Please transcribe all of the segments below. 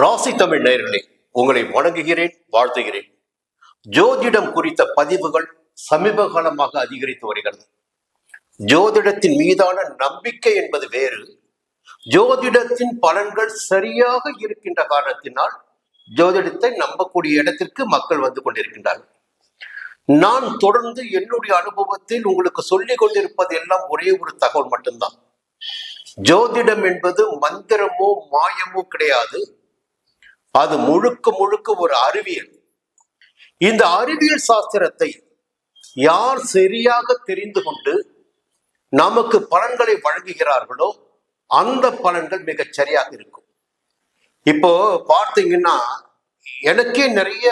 ராசி தமிழ் நேர்களே உங்களை வணங்குகிறேன் வாழ்த்துகிறேன். ஜோதிடம் குறித்த பதிவுகள் சமீப காலமாக அதிகரித்து வருகிறது. ஜோதிடத்தின் மீதான நம்பிக்கை என்பது வேறு. ஜோதிடத்தின் பலன்கள் சரியாக இருக்கின்ற காரணத்தினால் ஜோதிடத்தை நம்பக்கூடிய இடத்திற்கு மக்கள் வந்து கொண்டிருக்கின்றார்கள். நான் தொடர்ந்து என்னுடைய அனுபவத்தில் உங்களுக்கு சொல்லிக் கொண்டிருப்பது எல்லாம் ஒரே ஒரு தகவல் மட்டும்தான். ஜோதிடம் என்பது மந்திரமோ மாயமோ கிடையாது. அது முழுக்க முழுக்க ஒரு அறிவியல். இந்த அறிவியல் சாஸ்திரத்தை யார் சரியாக தெரிந்து கொண்டு நமக்கு பலன்களை வழங்குகிறார்களோ அந்த பலன்கள் மிகச் சரியாக இருக்கும். இப்போ பார்த்தீங்கன்னா எனக்கே நிறைய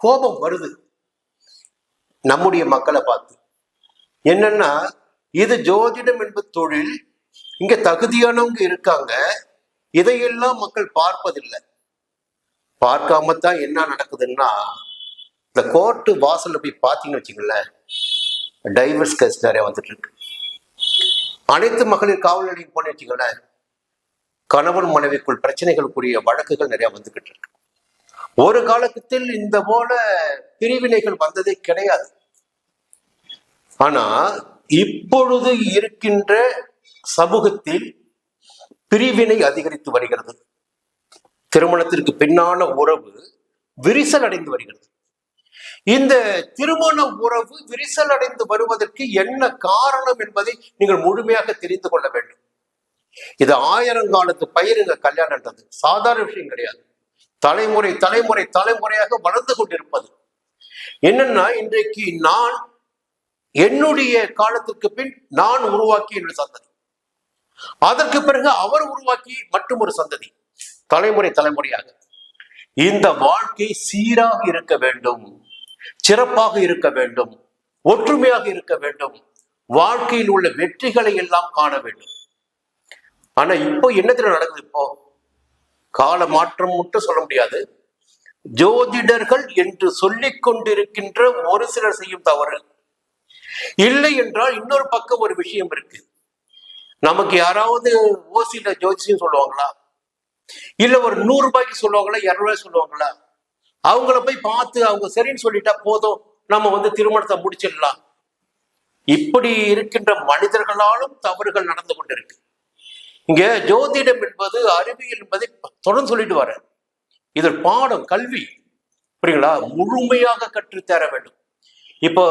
கோபம் வருது. நம்முடைய மக்களை பார்த்து. என்னன்னா இது ஜோதிடம் என்பது தொழில் இங்க தகுதியானவங்க இருக்காங்க இதையெல்லாம் மக்கள் பார்ப்பதில்லை. பார்க்காம தான் என்ன நடக்குதுன்னா இந்த கோர்ட்டு வாசல்ல போய் பார்த்தீங்கன்னு வச்சுங்களேன் டைவர்ஸ் கேஸ் நிறைய வந்துட்டு இருக்கு அனைத்து மகளிர் காவல் நிலையம் போன வச்சுங்களேன் கணவன் மனைவிக்குள் பிரச்சனைகளுக்குரிய வழக்குகள் நிறைய வந்துகிட்டு இருக்கு ஒரு காலத்தில் இந்த போல பிரிவினைகள் வந்ததே கிடையாது. ஆனா இப்பொழுது இருக்கின்ற சமூகத்தில் பிரிவினை அதிகரித்து வருகிறது. திருமணத்திற்கு பின்னான உறவு விரிசல் அடைந்து வருகிறது. இந்த திருமண உறவு விரிசல் அடைந்து வருவதற்கு என்ன காரணம் என்பதை நீங்கள் முழுமையாக தெரிந்து கொள்ள வேண்டும். இது ஆயிரங்காலத்து பயிருங்க கல்யாணன்றது சாதாரண விஷயம் கிடையாது. தலைமுறை தலைமுறை தலைமுறையாக வளர்ந்து கொண்டிருப்பது. என்னன்னா இன்றைக்கு நான் என்னுடைய காலத்திற்கு பின் நான் உருவாக்கி என்னுடைய சந்ததி. அதற்கு பிறகு அவர் உருவாக்கி மற்றும் ஒரு சந்ததி. தலைமுறை தலைமுறையாக. இந்த வாழ்க்கை சீராக இருக்க வேண்டும் சிறப்பாக இருக்க வேண்டும் ஒற்றுமையாக இருக்க வேண்டும் வாழ்க்கையில் உள்ள வெற்றிகளை எல்லாம் காண வேண்டும். ஆனா இப்போ என்னத்துல நடக்குது இப்போ? கால மாற்றம் மட்டும் சொல்ல முடியாது. ஜோதிடர்கள் என்று சொல்லிக் கொண்டிருக்கின்ற ஒரு சிலர் செய்யும் தவறு. இல்லை என்றால் இன்னொரு பக்கம் ஒரு விஷயம் இருக்கு. நமக்கு யாராவது ஓசியில ஜோதிஷம் சொல்லுவாங்களா? இல்ல ஒரு நூறு ரூபாய்க்கு சொல்லுவாங்களா இரநூறுவாய்க்கு சொல்லுவாங்களா அவங்கள போய் பார்த்து அவங்க சரின்னு சொல்லிட்டா போதும் நம்ம வந்து திருமணத்தை முடிச்சிடலாம். இப்படி இருக்கின்ற மனிதர்களாலும் தவறுகள் நடந்து கொண்டிருக்கு. இங்க ஜோதிடம் என்பது அறிவியல் என்பதை தொடர்ந்து சொல்லிட்டு வர இது பாடம் கல்வி. புரியுங்களா? முழுமையாக கற்றுத்தர வேண்டும். இப்போ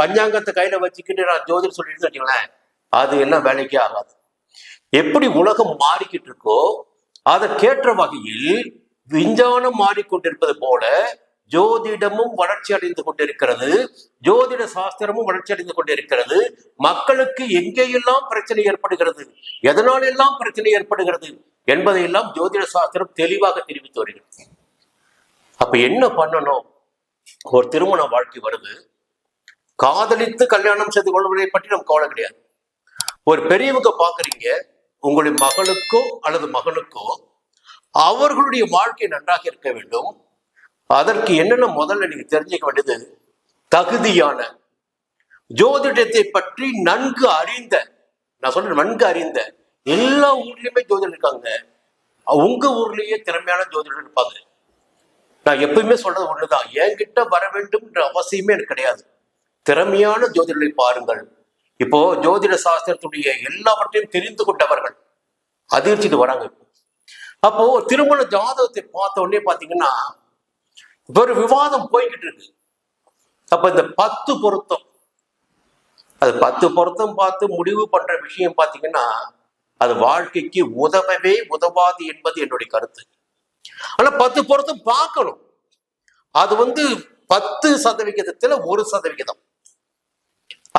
பஞ்சாங்கத்தை கையில வச்சுக்கிட்டு நான் ஜோதிடம் சொல்லிட்டு வச்சுங்களேன் அது எல்லாம் வேலைக்கே ஆகாது. எப்படி உலகம் மாறிக்கிட்டு இருக்கோ அதற்கேற்ற வகையில் விஞ்ஞானம் மாறிக்கொண்டிருப்பது போல ஜோதிடமும் வளர்ச்சி அடைந்து கொண்டிருக்கிறது. ஜோதிட சாஸ்திரமும் வளர்ச்சி அடைந்து கொண்டிருக்கிறது. மக்களுக்கு எங்கேயெல்லாம் பிரச்சனை ஏற்படுகிறது? எதனால் எல்லாம் பிரச்சனை ஏற்படுகிறது? என்பதையெல்லாம் ஜோதிட சாஸ்திரம் தெளிவாக தெரிவித்து வருகிறது. அப்ப என்ன பண்ணணும்? ஒரு திருமண வாழ்க்கை வருது. காதலித்து கல்யாணம் செய்து கொள்வதை பற்றி நம்ம கவலை கிடையாது. ஒரு பெரியவங்க பாக்குறீங்க. உங்களுடைய மகளுக்கோ அல்லது மகனுக்கோ அவர்களுடைய வாழ்க்கை நன்றாக இருக்க வேண்டும். அதற்கு என்னென்ன முதல்ல நீங்க தெரிஞ்சுக்க வேண்டியது? தகுதியான ஜோதிடத்தை பற்றி நன்கு அறிந்த நான் சொல்றேன் நன்கு அறிந்த எல்லா ஊர்லயுமே ஜோதிடர் இருக்காங்க. உங்க ஊர்லயே திறமையான ஜோதிடர் இருப்பாங்க. நான் எப்பயுமே சொல்றது ஒண்ணுதான். என்கிட்ட வர வேண்டும்ன்ற அவசியமே எனக்கு கிடையாது. திறமையான ஜோதிடரை பாருங்கள். இப்போ ஜோதிட சாஸ்திரத்துடைய எல்லாவற்றையும் தெரிந்து கொண்டவர்கள் அதிர்ச்சிட்டு வராங்க இப்போ. அப்போ திருமண ஜாதகத்தை பார்த்த உடனே பாத்தீங்கன்னா ஒரு விவாதம் போய்கிட்டு இருக்கு. அப்ப இந்த பத்து பொருத்தம் அது பத்து பொருத்தம் பார்த்து முடிவு பண்ற விஷயம் பாத்தீங்கன்னா அது வாழ்க்கைக்கு உதவவே உதவாது என்பது என்னுடைய கருத்து. ஆனா பத்து பொருத்தம் பார்க்கணும். அது வந்து பத்து சதவிகிதத்துல ஒரு சதவிகிதம்.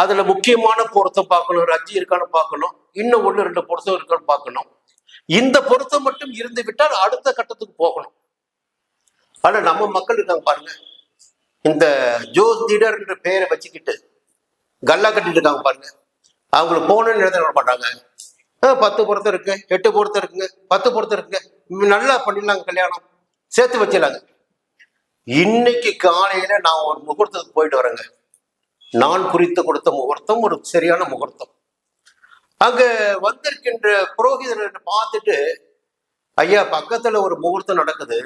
அதுல முக்கியமான பொருத்தம் பார்க்கணும் ரஜ்ஜி இருக்கான்னு பார்க்கணும் இன்னும் ஒண்ணு ரெண்டு பொருத்தம் இருக்கான்னு பார்க்கணும். இந்த பொருத்தம் மட்டும் இருந்து விட்டால் அடுத்த கட்டத்துக்கு போகணும். ஆனா நம்ம மக்கள் இருக்காங்க பாருங்க. இந்த ஜோதிடர் என்ற பெயரை வச்சுக்கிட்டு கல்லா கட்டிட்டு இருக்காங்க பாருங்க. அவங்களுக்கு போகணும்னு எழுத மாட்டாங்க பத்து பொருத்தம் இருக்கு எட்டு பொருத்தம் இருக்குங்க பத்து பொருத்தம் இருக்குங்க. நல்லா பண்ணிடலாங்க கல்யாணம். சேர்த்து வச்சிடலாங்க. இன்னைக்கு காலையில நான் ஒரு முகூர்த்தத்துக்கு போயிட்டு வரேங்க. நான் குறித்து கொடுத்த முகூர்த்தம் ஒரு சரியான முகூர்த்தம். அங்க வந்திருக்கின்ற புரோகிதர் பார்த்துட்டு ஐயா பக்கத்துல ஒரு முகூர்த்தம் நடக்குது.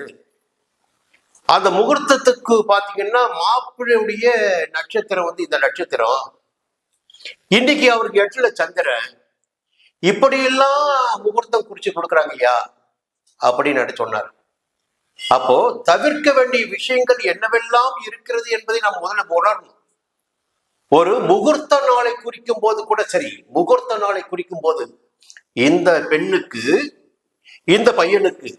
அந்த முகூர்த்தத்துக்கு பாத்தீங்கன்னா மாப்பிள்ளையுடைய நட்சத்திரம் வந்து இந்த நட்சத்திரம். இன்னைக்கு அவருக்கு எட்டுல சந்திரன். இப்படியெல்லாம் முகூர்த்தம் குறிச்சு கொடுக்குறாங்க ஐயா அப்படின்னு சொன்னார். அப்போ தவிர்க்க வேண்டிய விஷயங்கள் என்னவெல்லாம் இருக்கிறது என்பதை நாம் முதல்ல உணரணும். ஒரு முகூர்த்த நாளை குறிக்கும் போது கூட சரி முகூர்த்த நாளை குறிக்கும் போது இந்த பெண்ணுக்கு இந்த பையனுக்கு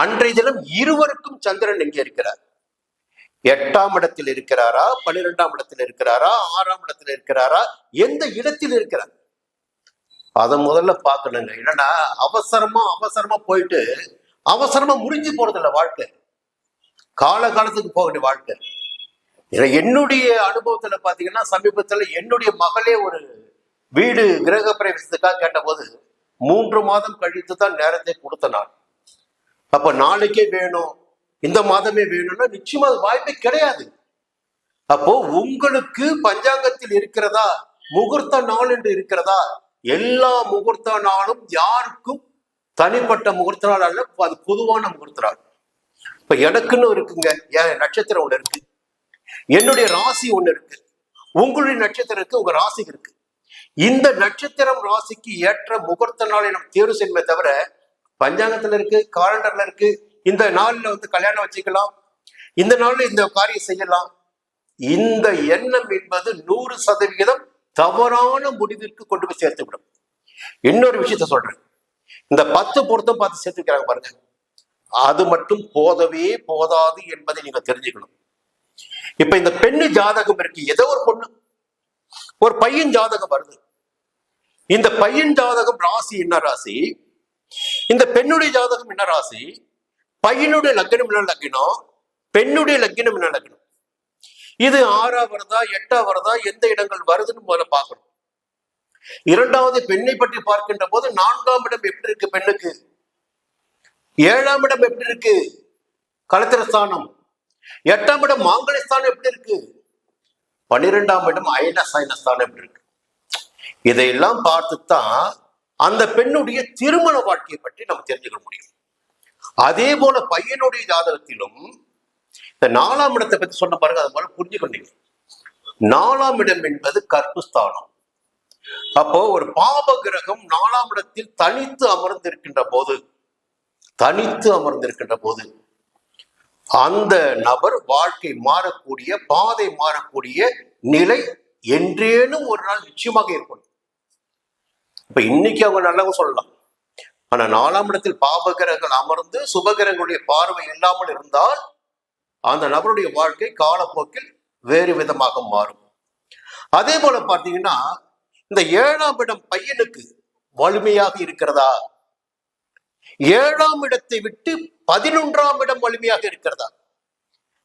அன்றைய தினம் இருவருக்கும் சந்திரன் எங்கே இருக்கிறார்? எட்டாம் இடத்தில் இருக்கிறாரா பன்னிரெண்டாம் இடத்தில் இருக்கிறாரா ஆறாம் இடத்தில் இருக்கிறாரா எந்த இடத்தில் இருக்கிறார்? அதை முதல்ல பார்க்கணுங்க. என்னன்னா அவசரமா அவசரமா போயிட்டு அவசரமா முடிஞ்சு போறதில்ல வாழ்க்கை. கால காலத்துக்கு போக வேண்டிய வாழ்க்கை. என்னுடைய அனுபவத்துல பாத்தீங்கன்னா சமீபத்துல என்னுடைய மகளே ஒரு வீடு கிரக பிரவேசத்துக்காக கேட்டபோது மூன்று மாதம் கழித்து தான் நேரத்தை கொடுத்த நான் அப்ப நாளைக்கே வேணும் இந்த மாதமே வேணும்னா நிச்சயமா அது வாய்ப்பே கிடையாது. அப்போ உங்களுக்கு பஞ்சாங்கத்தில் இருக்கிறதா முகூர்த்த நாள் என்று இருக்கிறதா எல்லா முகூர்த்த நாளும் யாருக்கும் தனிப்பட்ட முகூர்த்த நாள் அல்ல அது பொதுவான முகூர்த்த நாள். இப்ப எனக்குன்னு இருக்குங்க என் நட்சத்திரம் ஒன்று இருக்கு. என்னுடைய ராசி ஒண்ணு இருக்கு. உங்களுடைய நட்சத்திரம் இருக்கு உங்க ராசி இருக்கு. இந்த நட்சத்திரம் ராசிக்கு ஏற்ற முகூர்த்த நாளை நம்ம தேர்வு செய்யணுமே தவிர பஞ்சாங்கத்துல இருக்கு காலண்டர்ல இருக்கு இந்த நாள்ல வந்து கல்யாணம் வச்சுக்கலாம். இந்த நாள்ல இந்த காரியம் செய்யலாம். இந்த எண்ணம் என்பது நூறு சதவிகிதம் தவறான முடிவிற்கு கொண்டு போய் சேர்த்து விடும். இன்னொரு விஷயத்த சொல்றேன். இந்த பத்து பொருத்தம் பார்த்து சேர்த்துக்கிறாங்க பாருங்க. அது மட்டும் போதவே போதாது என்பதை நீங்க தெரிஞ்சுக்கணும். இப்ப இந்த பெண்ணு ஜாதகம் இருக்கு. ஏதோ ஒரு பொண்ணு. ஒரு பையன் ஜாதகம் வருது. இந்த பையன் ஜாதகம் ராசி என்ன ராசி? இந்த பெண்ணுடைய ஜாதகம் என்ன ராசி? பையனுடைய லக்னம் என்ன லக்னம்? பெண்ணுடைய லக்னம் என்ன லக்னம்? இது ஆறா வருதா எட்டா வருதா எந்த இடங்கள் வருதுன்னு முதல்ல பார்க்கணும். இரண்டாவது பெண்ணை பற்றி பார்க்கின்ற போது நான்காம் இடம் எப்படி இருக்கு பெண்ணுக்கு? ஏழாம் இடம் எப்படி இருக்கு? கலத்திரஸ்தானம் எட்டாம் இடம் மாங்கலிஸ்தானம் எப்படி இருக்கு? பன்னிரெண்டாம் இடம் அயனசாயனஸ்தானம் எப்படி இருக்கு? இதையெல்லாம் பார்த்துத்தான் அந்த பெண்ணுடைய திருமண வாழ்க்கையை பற்றி நம்ம தெரிஞ்சுக்க முடியும். அதே போல பையனுடைய ஜாதகத்திலும் இந்த நாலாம் இடத்தை பத்தி சொன்ன பாருங்க அது மாதிரி புரிஞ்சுக்கொண்டீங்க நாலாம் இடம் என்பது கற்புஸ்தானம் அப்போ ஒரு பாப கிரகம் நாலாம் இடத்தில் தனித்து அமர்ந்திருக்கின்ற போது தனித்து அமர்ந்திருக்கின்ற போது அந்த நபர் வாழ்க்கை மாறக்கூடிய பாதை மாறக்கூடிய நிலை என்றேனும் ஒரு நாள் நிச்சயமாக ஏற்படும். இப்ப இன்னைக்கு அவங்க நல்லவங்க சொல்லலாம். ஆனா நாலாம் இடத்தில் பாபகிரகங்கள் அமர்ந்து சுபகிரகங்களுடைய பார்வை இல்லாமல் இருந்தால் அந்த நபருடைய வாழ்க்கை காலப்போக்கில் வேறு விதமாக மாறும். அதே போல பார்த்தீங்கன்னா இந்த ஏழாம் இடம் பையனுக்கு வலிமையாக இருக்கிறதா? ஏழாம் இடத்தை விட்டு பதினொன்றாம் இடம் வலிமையாக இருக்கிறதா?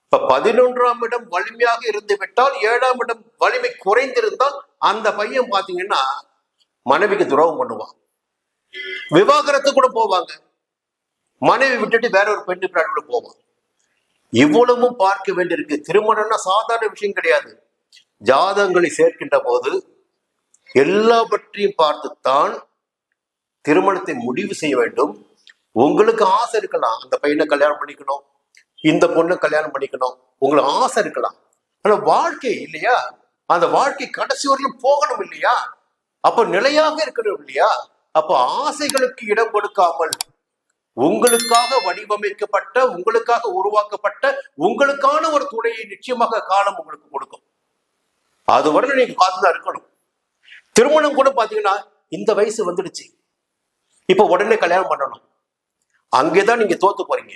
இப்ப பதினொன்றாம் இடம் வலிமையாக இருந்து விட்டால் ஏழாம் இடம் வலிமை குறைந்திருந்தால் அந்த பையன் பாத்தீங்கன்னா மனைவிக்கு துரோகம் பண்ணுவான். விவாகரத்து கூட போவாங்க. மனைவி விட்டுட்டு வேற ஒரு பெண்ணு பின்னாடி போவான். இவ்வளவும் பார்க்க வேண்டியிருக்கு. திருமணம்னா சாதாரண விஷயம் கிடையாது. ஜாதகங்களை சேர்க்கின்ற போது எல்லாவற்றையும் பார்த்துத்தான் திருமணத்தை முடிவு செய்ய வேண்டும். உங்களுக்கு ஆசை இருக்கலாம். அந்த பையனை கல்யாணம் பண்ணிக்கணும். இந்த பொண்ணை கல்யாணம் பண்ணிக்கணும். உங்களுக்கு ஆசை இருக்கலாம். ஆனா வாழ்க்கை இல்லையா? அந்த வாழ்க்கை கடைசி வரையிலும் போகணும் இல்லையா? அப்ப நிலையாக இருக்கணும் இல்லையா? அப்ப ஆசைகளுக்கு இடம் கொடுக்காமல் உங்களுக்காக வடிவமைக்கப்பட்ட உங்களுக்காக உருவாக்கப்பட்ட உங்களுக்கான ஒரு துணையை நிச்சயமாக காலம் உங்களுக்கு கொடுக்கும். அது வரை நீங்க பார்த்துதான் இருக்கணும். திருமணம் கூட பாத்தீங்கன்னா இந்த வயசு வந்துடுச்சு. இப்ப உடனே கல்யாணம் பண்ணணும். அங்கேதான் நீங்க தோத்து போறீங்க.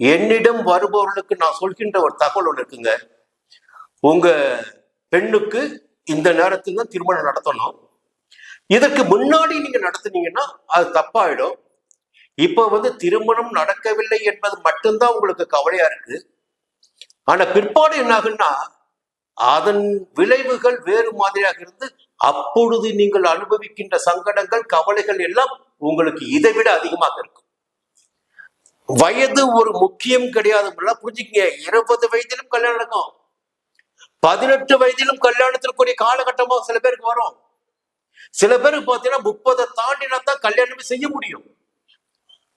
என்னிடம் வருபவர்களுக்கு நான் சொல்கின்ற ஒரு தகவல் ஒன்று இருக்குங்க. உங்க பெண்ணுக்கு இந்த நேரத்தில் தான் திருமணம் நடத்தணும். இதற்கு முன்னாடி நீங்க நடத்துனீங்கன்னா அது தப்பாயிடும். இப்ப வந்து திருமணம் நடக்கவில்லை என்பது மட்டும்தான் உங்களுக்கு கவலையா இருக்கு. ஆனா பிற்பாடு என்ன ஆகுன்னா அதன் விளைவுகள் வேறு மாதிரியாக இருந்து அப்பொழுது நீங்கள் அனுபவிக்கின்ற சங்கடங்கள் கவலைகள் எல்லாம் உங்களுக்கு இதை விட அதிகமாக இருக்கும். வயது ஒரு முக்கியம் கிடையாது புரிஞ்சுக்கங்க. இருபது வயதிலும் கல்யாணம் நடக்கும். பதினெட்டு வயதிலும் கல்யாணத்திற்குரிய காலகட்டமாக சில பேருக்கு வரும். சில பேருக்கு பார்த்தீங்கன்னா முப்பதை தாண்டினா தான் கல்யாணமே செய்ய முடியும்.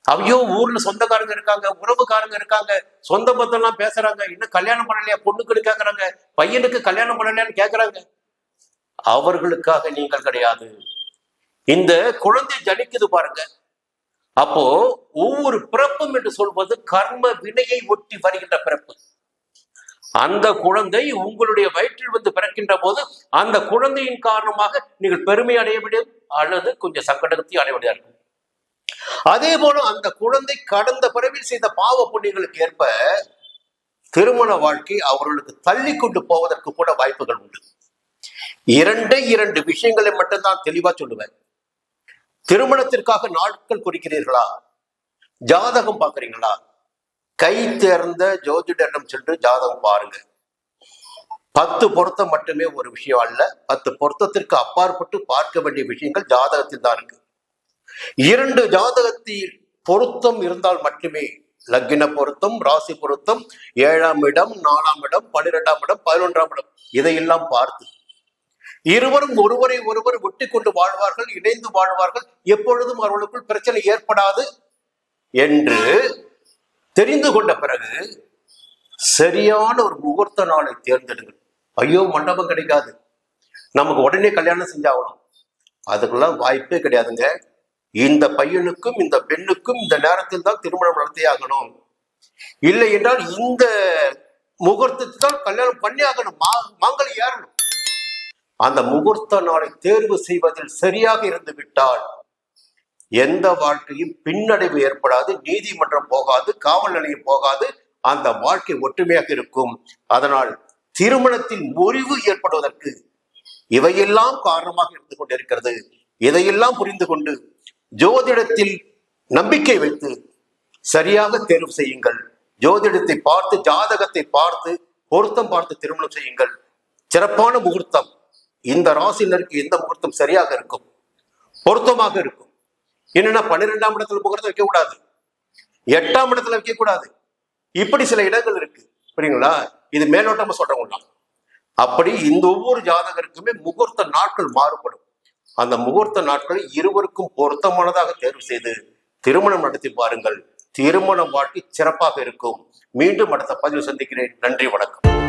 ஐயோ ஊர்ல சொந்தக்காரங்க இருக்காங்க உறவுக்காரங்க இருக்காங்க சொந்த பந்தம்லாம் பேசுறாங்க இன்னும் கல்யாணம் பண்ணலையா பொண்ணுக்கு கேட்கறாங்க பையனுக்கு கல்யாணம் பண்ணலையான்னு கேட்கறாங்க அவர்களுக்காக நீங்கள் கிடையாது. இந்த குழந்தை ஜனிக்குது பாருங்க. அப்போ ஒவ்வொரு பிறப்பும் என்று சொல்வது கர்ம வினையை ஒட்டி வருகின்ற பிறப்பு. அந்த குழந்தை உங்களுடைய வயிற்றில் வந்து பிறக்கின்ற போது அந்த குழந்தையின் காரணமாக நீங்கள் பெருமை அடைய முடியும் அல்லது கொஞ்சம் சங்கடத்தை அடைய முடியாது இருக்கும். அதே போல அந்த குழந்தை கடந்த பிறவில் செய்த பாவ புண்ணியங்களுக்கு ஏற்ப திருமண வாழ்க்கை அவர்களுக்கு தள்ளி கொண்டு போவதற்கு கூட வாய்ப்புகள் உண்டு. இரண்டே இரண்டு விஷயங்களை மட்டும்தான் தெளிவா சொல்லுவேன். திருமணத்திற்காக நாட்கள் குறிக்கிறீர்களா? ஜாதகம் பார்க்கறீங்களா? கை தேர்ந்த ஜோதிடரிடம் சென்று ஜாதகம் பாருங்க. பத்து பொருத்தம் மட்டுமே ஒரு விஷயம் அல்ல பத்து பொருத்தத்திற்கு அப்பாற்பட்டு பார்க்க வேண்டிய விஷயங்கள் ஜாதகத்தில் தான் இருக்கு. இரண்டு ஜாதகத்தில் பொருத்தம் இருந்தால் மட்டுமே லக்ன பொருத்தம் ராசி பொருத்தம் ஏழாம் இடம் நாலாம் இடம் பன்னிரெண்டாம் இடம் பதினொன்றாம் இடம் இதையெல்லாம் பார்த்து இருவரும் ஒருவரை ஒருவர் ஒட்டி கொண்டு வாழ்வார்கள் இணைந்து வாழ்வார்கள். எப்பொழுதும் அவர்களுக்குள் பிரச்சனை ஏற்படாது என்று தெரிந்து கொண்ட பிறகு சரியான ஒரு முகூர்த்த நாளை தேர்ந்தெடுங்கள். ஐயோ மண்டபம் கிடைக்காது. நமக்கு உடனே கல்யாணம் செஞ்சாகணும். அதுக்கெல்லாம் வாய்ப்பே கிடையாதுங்க. இந்த பையனுக்கும் இந்த பெண்ணுக்கும் இந்த நேரத்தில் தான் திருமணம் நடத்தி ஆகணும். இல்லை என்றால் இந்த முகூர்த்தத்தில் தான் கல்யாணம் பண்ணி ஆகணும். மா மாங்கல் ஏறணும். அந்த முகூர்த்த நாளை தேர்வு செய்வதில் சரியாக இருந்து விட்டால் எந்த வாழ்க்கையும் பின்னடைவு ஏற்படாது நீதிமன்றம் போகாது காவல் நிலையம் போகாது அந்த வாழ்க்கை ஒற்றுமையாக இருக்கும். அதனால் திருமணத்தில் முறிவு ஏற்படுவதற்கு இவையெல்லாம் காரணமாக இருந்து கொண்டிருக்கிறது. இதையெல்லாம் புரிந்து கொண்டு ஜோதிடத்தில் நம்பிக்கை வைத்து சரியாக தேர்வு செய்யுங்கள். ஜோதிடத்தை பார்த்து ஜாதகத்தை பார்த்து பொருத்தம் பார்த்து திருமணம் செய்யுங்கள். சிறப்பான முகூர்த்தம். இந்த ராசினருக்கு எந்த முகூர்த்தம் சரியாக இருக்கும்? பொருத்தமாக இருக்கும். என்னன்னா பன்னிரெண்டாம் இடத்துல முகூர்த்தம் வைக்க கூடாது எட்டாம் இடத்துல வைக்க கூடாது இப்படி சில இடங்கள் இருக்கு. புரியுங்களா? இது மேலோட்டமா சொல்றவங்க அப்படி இந்த ஒவ்வொரு ஜாதகருக்குமே முகூர்த்த நாட்கள் மாறுபடும். அந்த முகூர்த்த நாட்களை இருவருக்கும் பொருத்தமானதாக தேர்வு செய்து திருமணம் நடத்தி பாருங்கள். திருமணம் வாழ்க்கை சிறப்பாக இருக்கும். மீண்டும் அடுத்த பதிவு சந்திக்கிறேன். நன்றி வணக்கம்.